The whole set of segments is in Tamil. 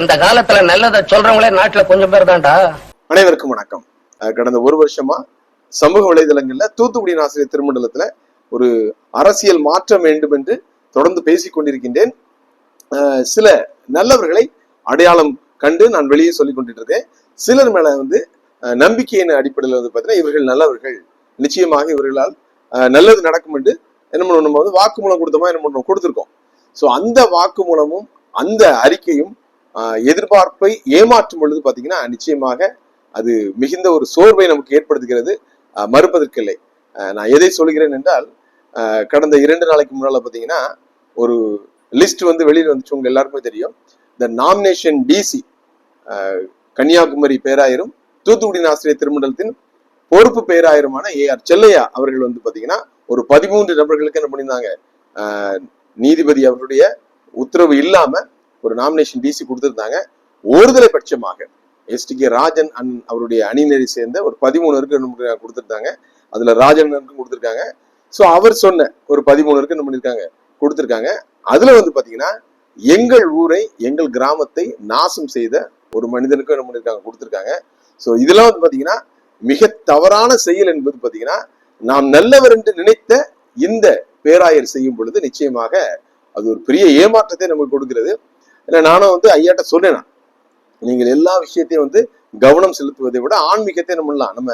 இந்த காலத்துல நல்லதை சொல்றவங்களே நாட்டுல கொஞ்சம் பேர் தான்டா. அனைவருக்கும் வணக்கம். கடந்த ஒரு வருஷமா சமூக வலைதளங்கள்ல தூத்துக்குடி ஆசிரியர் திருமண்டலத்துல ஒரு அரசியல் மாற்றம் வேண்டும் என்று தொடர்ந்து பேசிக் கொண்டிருக்கின்றேன். சில நல்லவர்களை அடையாளம் கண்டு நான் வெளியே சொல்லிக் கொண்டிருந்தேன் சிலர் மேல வந்து அஹ் நம்பிக்கையின் அடிப்படையில் வந்து பார்த்தீங்கன்னா இவர்கள் நல்லவர்கள். நிச்சயமாக இவர்களால் அஹ் நல்லது நடக்கும் என்று என்ன பண்ணுவோம்? நம்ம வந்து வாக்குமூலம் கொடுத்தோமா என்ன பண்ணுறோம் கொடுத்துருக்கோம். ஸோ அந்த வாக்குமூலமும் அந்த அறிக்கையும் எதிர்பார்ப்பை ஏமாற்றும் பொழுது பார்த்தீங்கன்னா நிச்சயமாக அது மிகுந்த ஒரு சோர்வை நமக்கு ஏற்படுத்துகிறது. மறுப்பதற்கில்லை. நான் எதை சொல்கிறேன் என்றால் கடந்த இரண்டு நாளைக்கு முன்னால் பார்த்தீங்கன்னா ஒரு லிஸ்ட் வந்து வெளியில் வந்துச்சு. உங்க எல்லாருக்குமே தெரியும். இந்த நாமினேஷன் டிசி கன்னியாகுமரி பேராயரும் தூத்துக்குடி ஆசிரியர் திருமண்டலத்தின் பொறுப்பு பேராயருமான ஏ ஆர் செல்லையா அவர்கள் வந்து பார்த்தீங்கன்னா ஒரு பதிமூன்று நபர்களுக்கு என்ன பண்ணியிருந்தாங்க? நீதிபதி அவருடைய உத்தரவு இல்லாமல் ஒரு நாமினேஷன் டிசி கொடுத்துருந்தாங்க. ஒருதலை பட்சமாக எஸ்டி கே ராஜன் அன் அவருடைய அணிநெறி சேர்ந்த ஒரு பதிமூணு என்ன கொடுத்துருந்தாங்க. அதுல ராஜனுக்கும் கொடுத்துருக்காங்க. ஸோ அவர் சொன்ன ஒரு பதிமூணுக்கு என்ன பண்ணியிருக்காங்க கொடுத்துருக்காங்க. அதுல வந்து பாத்தீங்கன்னா எங்கள் ஊரை எங்கள் கிராமத்தை நாசம் செய்த ஒரு மனிதனுக்கும் என்ன பண்ணியிருக்காங்க கொடுத்துருக்காங்க. ஸோ இதெல்லாம் வந்து பாத்தீங்கன்னா மிக தவறான செயல் என்பது பாத்தீங்கன்னா நாம் நல்லவர் என்று நினைத்த இந்த பேராயர் செய்யும் பொழுது நிச்சயமாக அது ஒரு பெரிய ஏமாற்றத்தை நமக்கு கொடுக்கிறது. ஏன்னா நானும் வந்து ஐயாட்ட சொன்னேன் நான். நீங்கள் எல்லா விஷயத்தையும் வந்து கவனம் செலுத்துவதை விட ஆன்மீகத்தை நம்ம பண்ணலாம்? நம்ம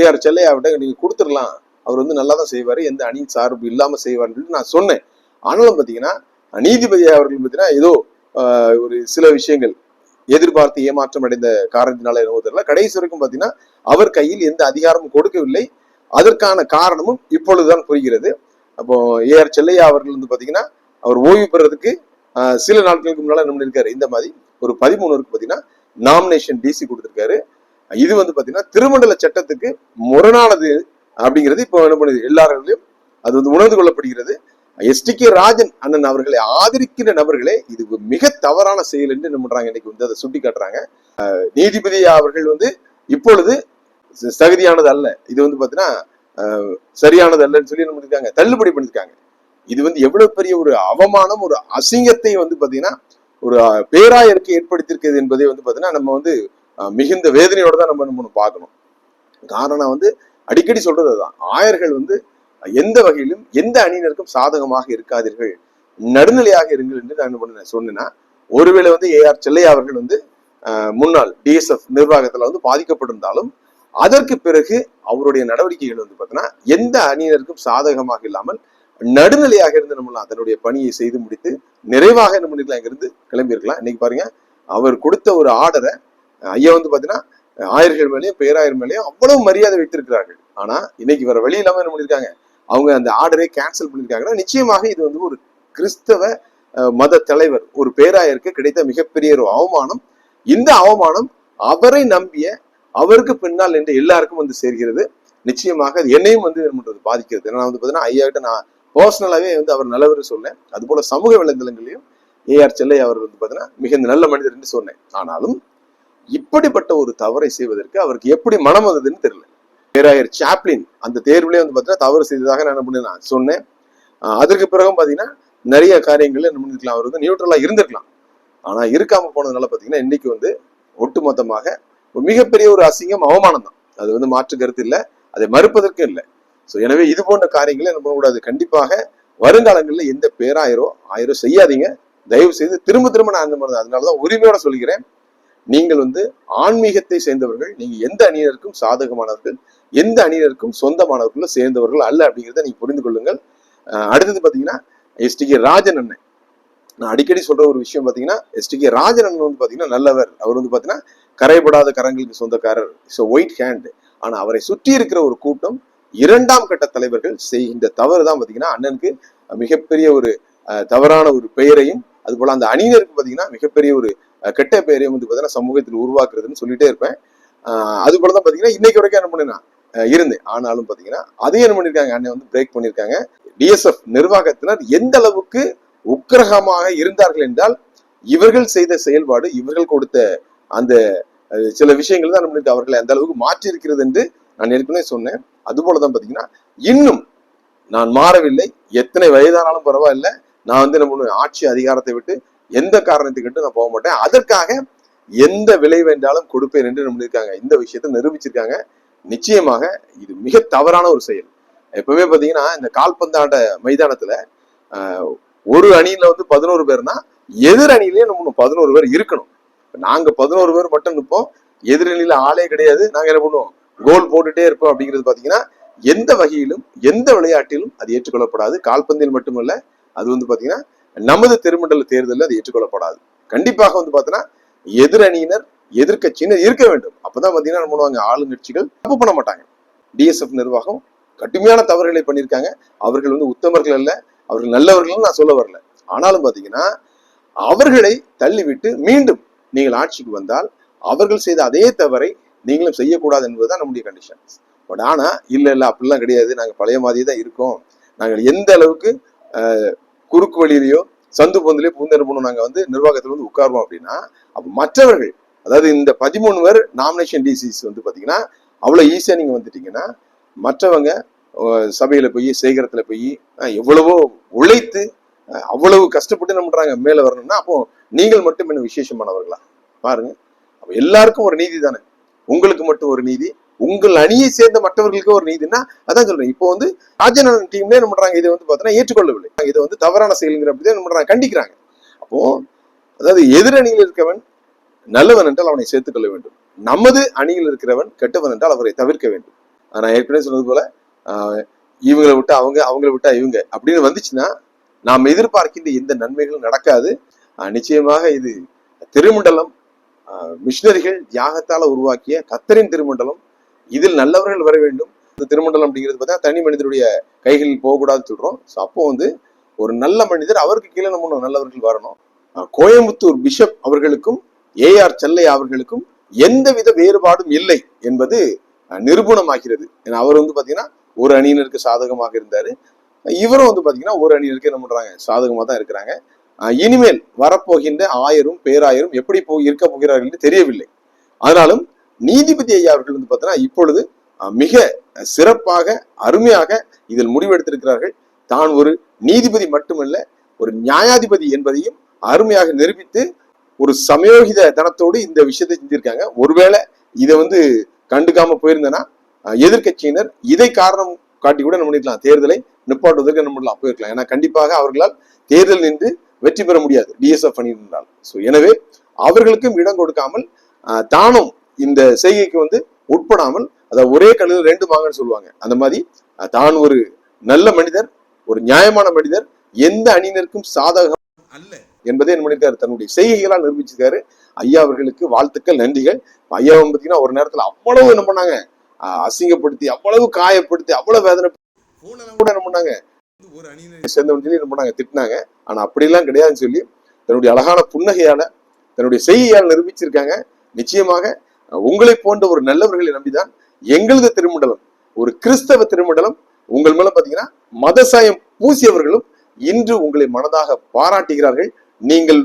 ஏஆர் செல்லையாவிட்ட நீங்க கொடுத்துடலாம். அவர் வந்து நல்லா தான் செய்வாரு. எந்த அணி சார்பு இல்லாமல் செய்வார்னு நான் சொன்னேன். ஆனாலும் பாத்தீங்கன்னா நீதிபதி அவர்கள் பார்த்தீங்கன்னா ஏதோ ஒரு சில விஷயங்கள் எதிர்பார்த்து ஏமாற்றம் அடைந்த காரணத்தினால என்னவோ தெரியல. கடைசி வரைக்கும் பாத்தீங்கன்னா அவர் கையில் எந்த அதிகாரமும் கொடுக்கவில்லை. அதற்கான காரணமும் இப்பொழுதுதான் புரிகிறது. அப்போ ஏஆர் செல்லையா அவர்கள் வந்து பாத்தீங்கன்னா அவர் ஓய்வு பெறதுக்கு சில நாட்களுக்கு முன்னால என்ன பண்ணிருக்காரு? இந்த மாதிரி ஒரு பதிமூணுக்கு பாத்தீங்கன்னா நாமினேஷன் டிசி கொடுத்துருக்காரு. இது வந்து பாத்தீங்கன்னா திருமண்டல சட்டத்துக்கு முரணானது அப்படிங்கிறது இப்போ என்ன பண்ணுது? எல்லாராலையும் அது வந்து உணர்ந்து கொள்ளப்படுகிறது. எஸ்டி கே ராஜன் அண்ணன் அவர்களை ஆதரிக்கிற நபர்களே இது மிக தவறான செயல் என்று என்ன பண்றாங்க? இன்னைக்கு வந்து அதை சுட்டி காட்டுறாங்க நீதிபதி அவர்கள் வந்து இப்பொழுது ச- தகுதியானது அல்ல. இது வந்து பாத்தீங்கன்னா சரியானது அல்லன்னு சொல்லி என்ன பண்ணிருக்காங்க? தள்ளுபடி பண்ணிருக்காங்க. இது வந்து எவ்வளவு பெரிய ஒரு அவமானம் ஒரு அசிங்கத்தை வந்து பாத்தீங்கன்னா ஒரு பேராயருக்கு ஏற்படுத்தியிருக்கிறது என்பதை வந்து பாத்தீங்கன்னா நம்ம வந்து மிகுந்த வேதனையோட தான் நம்ம நம்ம பார்க்கணும். காரணம் வந்து அடிக்கடி சொல்றது அதுதான். ஆயர்கள் வந்து எந்த வகையிலும் எந்த அணியினருக்கும் சாதகமாக இருக்காதீர்கள். நடுநிலையாக இருங்கள் என்று நான் என்ன பண்ணேன் சொன்னேன்னா ஒருவேளை வந்து ஏஆர் செல்லையா அவர்கள் வந்து முன்னாள் டிஎஸ்எஃப் நிர்வாகத்துல வந்து பாதிக்கப்பட்டிருந்தாலும் அதற்கு பிறகு அவருடைய நடவடிக்கைகள் வந்து பார்த்தீங்கன்னா எந்த அணியினருக்கும் சாதகமாக இல்லாமல் நடுநிலையாக இருந்து நம்மளாம் அதனுடைய பணியை செய்து முடித்து நிறைவாக என்ன பண்ணிருக்கலாம் இங்கிருந்து கிளம்பியிருக்கலாம். இன்னைக்கு பாருங்க அவர் கொடுத்த ஒரு ஆர்டரை ஐயா வந்து பாத்தீங்கன்னா ஆயர்கள் மேலேயும் பேராயிரம் மேலேயும் அவ்வளவு மரியாதை வைத்திருக்கிறார்கள். ஆனா இன்னைக்கு வேற வழி இல்லாம என்ன பண்ணிருக்காங்க? அவங்க அந்த ஆர்டரை கேன்சல் பண்ணிருக்காங்கன்னா நிச்சயமாக இது வந்து ஒரு கிறிஸ்தவ மத தலைவர் ஒரு பேராயருக்கு கிடைத்த மிகப்பெரிய ஒரு அவமானம். இந்த அவமானம் அவரை நம்பிய அவருக்கு பின்னால் என்று எல்லாருக்கும் வந்து சேர்கிறது. நிச்சயமாக அது என்னையும் வந்து என்ன பண்றது? பாதிக்கிறது. ஏன்னா வந்து பாத்தீங்கன்னா ஐயா கிட்ட நான் பர்சனலாகவே வந்து அவர் நல்லவர் சொன்னேன். அதுபோல சமூக வலைதளங்களையும் ஏஆர் செல்லை அவர் வந்து பார்த்தீங்கன்னா மிகுந்த நல்ல மனிதர் என்று சொன்னேன். ஆனாலும் இப்படிப்பட்ட ஒரு தவறை செய்வதற்கு அவருக்கு எப்படி மனம் வந்ததுன்னு தெரியல. பேராயர் சாப்ளின் அந்த தேர்விலே வந்து பாத்தீங்கன்னா தவறு செய்ததாக நான் என்ன நான் சொன்னேன். அதற்கு பிறகும் பாத்தீங்கன்னா நிறைய காரியங்கள் என்ன பண்ணிருக்கலாம் அவர் வந்து நியூட்ரலா இருந்திருக்கலாம். ஆனா இருக்காம போனதுனால பார்த்தீங்கன்னா இன்னைக்கு வந்து ஒட்டுமொத்தமாக ஒரு மிகப்பெரிய ஒரு அசிங்கம் அவமானம் தான் அது வந்து மாற்று கருத்து இல்லை. அதை மறுப்பதற்கு இல்லை. ஸோ எனவே இது போன்ற காரியங்களை நம்ம கூடாது. கண்டிப்பாக வருங்காலங்களில் எந்த பேராயிரோ ஆயிரோ செய்யாதீங்க. தயவு செய்து திரும்ப திரும்ப நான் அந்த மாதிரி அதனாலதான் உரிமையோட சொல்கிறேன். நீங்கள் வந்து ஆன்மீகத்தை சேர்ந்தவர்கள் நீங்க எந்த அணியினருக்கும் சாதகமானவர்கள் எந்த அணியினருக்கும் சொந்தமானவர்களும் சேர்ந்தவர்கள் அல்ல அப்படிங்கிறத நீங்க புரிந்து கொள்ளுங்கள். அஹ் அடுத்தது பாத்தீங்கன்னா எஸ் கே ராஜன் அண்ணன். நான் அடிக்கடி சொல்ற ஒரு விஷயம் பாத்தீங்கன்னா எஸ் கே ராஜன் அண்ணன் வந்து பாத்தீங்கன்னா நல்லவர். அவர் வந்து பாத்தீங்கன்னா கரைபடாத கரங்களுக்கு சொந்தக்காரர். ஸோ ஒயிட் ஹேண்ட் ஆனா அவரை சுற்றி இருக்கிற ஒரு கூட்டம் இரண்டாம் கட்ட தலைவர்கள் செய்கின்ற தவறு தான் பாத்தீங்கன்னா அண்ணனுக்கு மிகப்பெரிய ஒரு தவறான ஒரு பெயரையும் அது போல அந்த அணியினருக்கு பாத்தீங்கன்னா மிகப்பெரிய ஒரு கெட்ட பெயரையும் வந்து பாத்தீங்கன்னா சமூகத்தில் உருவாக்குறதுன்னு சொல்லிட்டே இருப்பேன். அது போலதான் பாத்தீங்கன்னா இன்னைக்கு வரைக்கும் என்ன பண்ணினா இருந்தேன். ஆனாலும் பாத்தீங்கன்னா அதையும் என்ன பண்ணிருக்காங்க? அண்ணன் வந்து பிரேக் பண்ணிருக்காங்க. டிஎஸ்எஃப் நிர்வாகத்தினர் எந்த அளவுக்கு உக்கிரகமாக இருந்தார்கள் என்றால் இவர்கள் செய்த செயல்பாடு இவர்கள் கொடுத்த அந்த சில விஷயங்கள் தான் நம்மளுக்கு அவர்களை அந்த அளவுக்கு மாற்றி இருக்கிறது என்று நான் ஏற்கனவே சொன்னேன். அது போலதான் பாத்தீங்கன்னா இன்னும் நான் மாறவில்லை. எத்தனை வயதானாலும் பரவாயில்ல. நான் வந்து நம்ம ஆட்சி அதிகாரத்தை விட்டு எந்த காரணத்துக்கிட்டு நான் போக மாட்டேன். அதற்காக எந்த விலை வேண்டாலும் கொடுப்பேன் என்று இருக்காங்க இந்த விஷயத்தை நிரூபிச்சிருக்காங்க. நிச்சயமாக இது மிக தவறான ஒரு செயல். எப்பவுமே பாத்தீங்கன்னா இந்த கால்பந்தாட்ட மைதானத்துல ஒரு அணியில வந்து பதினோரு பேர்னா எதிர் அணியிலேயே நம்ம பதினோரு பேர் இருக்கணும். நாங்க பதினோரு பேர் மட்டும் நிற்போம். எதிரணியில ஆளே கிடையாது. நாங்க என்ன பண்ணுவோம் கோல் போட்டுட்டே இருப்போம் அப்படிங்கிறது பாத்தீங்கன்னா எந்த வகையிலும் எந்த விளையாட்டிலும் அது ஏற்றுக்கொள்ளப்படாது. கால்பந்தில் மட்டுமல்ல அது வந்து பாத்தீங்கன்னா நமது திருமண்டல தேர்தலில் அது ஏற்றுக்கொள்ளப்படாது. கண்டிப்பாக வந்து பாத்தீங்கன்னா எதிரணியினர் எதிர்க்கட்சியினர் இருக்க வேண்டும். அப்பதான் பாத்தீங்கன்னா என்ன பண்ணுவாங்க ஆளுங்கட்சிகள் தப்பு பண்ண மாட்டாங்க. டிஎஸ்எஃப் நிர்வாகம் கடுமையான தவறுகளை பண்ணியிருக்காங்க. அவர்கள் வந்து உத்தமர்கள் அல்ல அவர்கள் நல்லவர்கள் நான் சொல்ல வரல. ஆனாலும் பாத்தீங்கன்னா அவர்களை தள்ளிவிட்டு மீண்டும் நீங்கள் ஆட்சிக்கு வந்தால் அவர்கள் செய்த அதே தவறை நீங்களும் செய்யக்கூடாது என்பதுதான் நம்முடைய கண்டிஷன்ஸ் பட் ஆனா இல்ல இல்ல அப்படிலாம் கிடையாது. நாங்க பழைய மாதிரியே தான் இருக்கோம். நாங்கள் எந்த அளவுக்கு குறுக்கு வழியிலையோ சந்து பொந்திலே பூந்தெடுப்பணும் நாங்க வந்து நிர்வாகத்தில் வந்து உட்காருவோம் அப்படின்னா அப்போ மற்றவர்கள் அதாவது இந்த பதிமூணு பேர் நாமினேஷன் டிசிஸ் வந்து பாத்தீங்கன்னா அவ்வளவு ஈஸியா நீங்க வந்துட்டீங்கன்னா மற்றவங்க சபையில் சபையில போய் சேகரத்துல போய் எவ்வளவோ உழைத்து அவ்வளவு கஷ்டப்பட்டு என்ன பண்ணுறாங்க மேலே வரணும்னா அப்போ நீங்கள் மட்டும் என்ன விசேஷமானவர்களா? பாருங்க. அப்போ எல்லாருக்கும் ஒரு நீதி தானே. உங்களுக்கு மட்டும் ஒரு நீதி உங்கள் அணியை சேர்ந்த மற்றவர்களுக்கு ஒரு நீதினா அதான் சொல்றேன். இப்போ வந்து ராஜநாதன் டீம்ல என்ன பண்றாங்க? இதை வந்து பார்த்தீங்கன்னா ஏற்றுக்கொள்ளவில்லை. இதை வந்து தவறான செயலுங்கிற அப்படி என்ன பண்றாங்க? கண்டிக்கிறாங்க. அப்போ அதாவது எதிரணியில் இருக்கவன் நல்லவன் என்றால் அவனை சேர்த்துக் கொள்ள வேண்டும். நமது அணியில் இருக்கிறவன் கெட்டவன் என்றால் அவரை தவிர்க்க வேண்டும். நான் ஏற்கனவே சொன்னது போல இவங்களை விட்டு அவங்க அவங்களை விட்டா இவங்க அப்படின்னு வந்துச்சுன்னா நாம் எதிர்பார்க்கின்ற எந்த நன்மைகளும் நடக்காது. நிச்சயமாக இது திருமண்டலம் மிஷினரிகள் தியாகத்தால உருவாக்கிய கத்தரின் திருமண்டலம் இதில் நல்லவர்கள் வர வேண்டும். இந்த திருமண்டலம் அப்படிங்கிறது பார்த்தா தனி மனிதருடைய கைகளில் போகக்கூடாதுன்னு சொல்றோம். ஸோ அப்போ வந்து ஒரு நல்ல மனிதர் அவருக்கு கீழே நம்ம நல்லவர்கள் வரணும். கோயம்புத்தூர் பிஷப் அவர்களுக்கும் ஏஆர் செல்லையா அவர்களுக்கும் எந்தவித வேறுபாடும் இல்லை என்பது ஆஹ், நிரூபணமாகிறது. ஏன்னா அவர் வந்து பாத்தீங்கன்னா ஒரு அணியினருக்கு சாதகமாக இருந்தாரு. இவரும் வந்து பாத்தீங்கன்னா ஒரு அணியினருக்கு என்ன பண்றாங்க? சாதகமா தான் இருக்கிறாங்க. இனிமேல் வரப்போகின்ற ஆயரும் பேராயரும் எப்படி போ இருக்க போகிறார்கள் என்று தெரியவில்லை. ஆனாலும் நீதிபதி ஐயா அவர்கள் வந்து பார்த்தோன்னா இப்பொழுது மிக சிறப்பாக அருமையாக இதில் முடிவெடுத்திருக்கிறார்கள். தான் ஒரு நீதிபதி மட்டுமல்ல ஒரு நியாயாதிபதி என்பதையும் அருமையாக நிரூபித்து ஒரு சமயோகித தனத்தோடு இந்த விஷயத்தை செஞ்சிருக்காங்க. ஒருவேளை இதை வந்து கண்டுக்காம போயிருந்தேன்னா எதிர்கட்சியினர் எதிர்க்கட்சியினர் இதை காரணம் காட்டி கூட என்ன பண்ணிருக்கலாம். தேர்தலை நிப்பாட்டுவதற்கு என்ன பண்ணலாம் போயிருக்கலாம். ஏன்னா கண்டிப்பாக அவர்களால் தேர்தல் நின்று வெற்றி பெற முடியாது. டிஎஸ்எஃப் அணி நின்றால் ஸோ எனவே அவர்களுக்கும் இடம் கொடுக்காமல் தானும் இந்த செய்கைக்கு வந்து உட்படாமல் அதாவது ஒரே கல்லில் ரெண்டு மாங்கன்னு சொல்லுவாங்க. அந்த மாதிரி தான் ஒரு நல்ல மனிதர் ஒரு நியாயமான மனிதர் எந்த அணியினருக்கும் சாதகம் அல்ல. என்பதை என்ன பண்ணிருக்காரு தன்னுடைய செய்கைகளால் நிரூபிச்சிருக்காரு. ஐயா அவர்களுக்கு வாழ்த்துக்கள் நன்றிகள். ஐயா பார்த்தீங்கன்னா ஒரு நேரத்துல அவ்வளவு என்ன பண்ணாங்க? அசிங்கப்படுத்தி அவ்வளவு காயப்படுத்தி அவ்வளவு வேதனை கூட என்ன பண்ணாங்க? ஒரு அணியினர் சேர்ந்தவன் சொல்லி என்ன பண்ணாங்க திட்டினாங்க. ஆனா அப்படிலாம் கிடையாதுன்னு சொல்லி தன்னுடைய அழகான புன்னகையால தன்னுடைய செய்கையால் நிரூபிச்சிருக்காங்க. நிச்சயமாக உங்களை போன்ற ஒரு நல்லவர்களை நம்பிதான் எங்களது திருமண்டலம் ஒரு கிறிஸ்தவ திருமண்டலம் உங்கள் மேல பாத்தீங்கன்னா மதசாயம் பூசியவர்களும் இன்று உங்களை மனதாக பாராட்டுகிறார்கள். நீங்கள்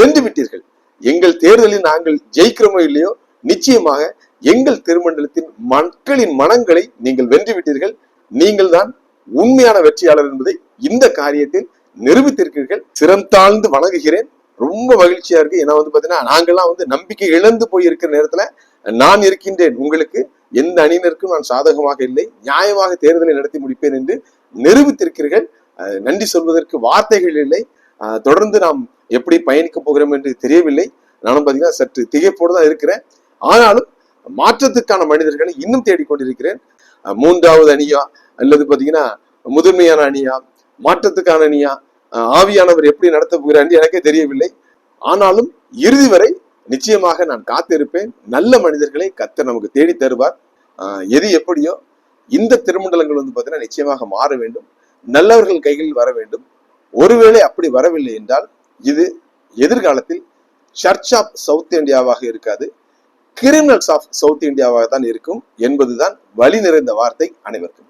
வென்று விட்டீர்கள். எங்கள் தேர்தலில் நாங்கள் ஜெயிக்கிறோமோ இல்லையோ நிச்சயமாக எங்கள் திருமண்டலத்தின் மக்களின் மனங்களை நீங்கள் வென்று விட்டீர்கள். நீங்கள் தான் உண்மையான வெற்றியாளர் என்பதை இந்த காரியத்தில் நிரூபித்திருக்கிறீர்கள். சிரம் தாழ்ந்து வணங்குகிறேன். ரொம்ப மகிழ்ச்சியா இருக்கு. ஏன்னா வந்து பாத்தீங்கன்னா நாங்கெல்லாம் வந்து நம்பிக்கை இழந்து போய் இருக்கிற நேரத்துல நான் இருக்கின்றேன். உங்களுக்கு எந்த அணியினருக்கும் நான் சாதகமாக இல்லை. நியாயமாக தேர்தலை நடத்தி முடிப்பேன் என்று நிரூபித்திருக்கிறீர்கள். அஹ் நன்றி சொல்வதற்கு வார்த்தைகள் இல்லை. தொடர்ந்து நாம் எப்படி பயணிக்க போகிறோம் என்று தெரியவில்லை. நானும் பாத்தீங்கன்னா சற்று திகைப்போடு தான் இருக்கிறேன். ஆனாலும் மாற்றத்துக்கான மனிதர்களை இன்னும் தேடிக்கொண்டிருக்கிறேன். மூன்றாவது அணியா அல்லது பாத்தீங்கன்னா முதன்மையான அணியா மாற்றத்துக்கான அணியா ஆவியானவர் எப்படி நடத்த போகிறார் என்று எனக்கே தெரியவில்லை. ஆனாலும் இறுதி வரை நிச்சயமாக நான் காத்திருப்பேன். நல்ல மனிதர்களை கத்த நமக்கு தேடி தருவார். எது எப்படியோ இந்த திருமண்டலங்கள் வந்து பார்த்தீங்கன்னா நிச்சயமாக மாற வேண்டும். நல்லவர்கள் கைகளில் வர வேண்டும். ஒருவேளை அப்படி வரவில்லை என்றால் இது எதிர்காலத்தில் சர்ச் ஆஃப் சவுத் இந்தியாவாக இருக்காது. கிரிமினல்ஸ் ஆஃப் சவுத் இந்தியாவாக தான் இருக்கும் என்பதுதான் வழி நிறைந்த வார்த்தை அனைவருக்கும்.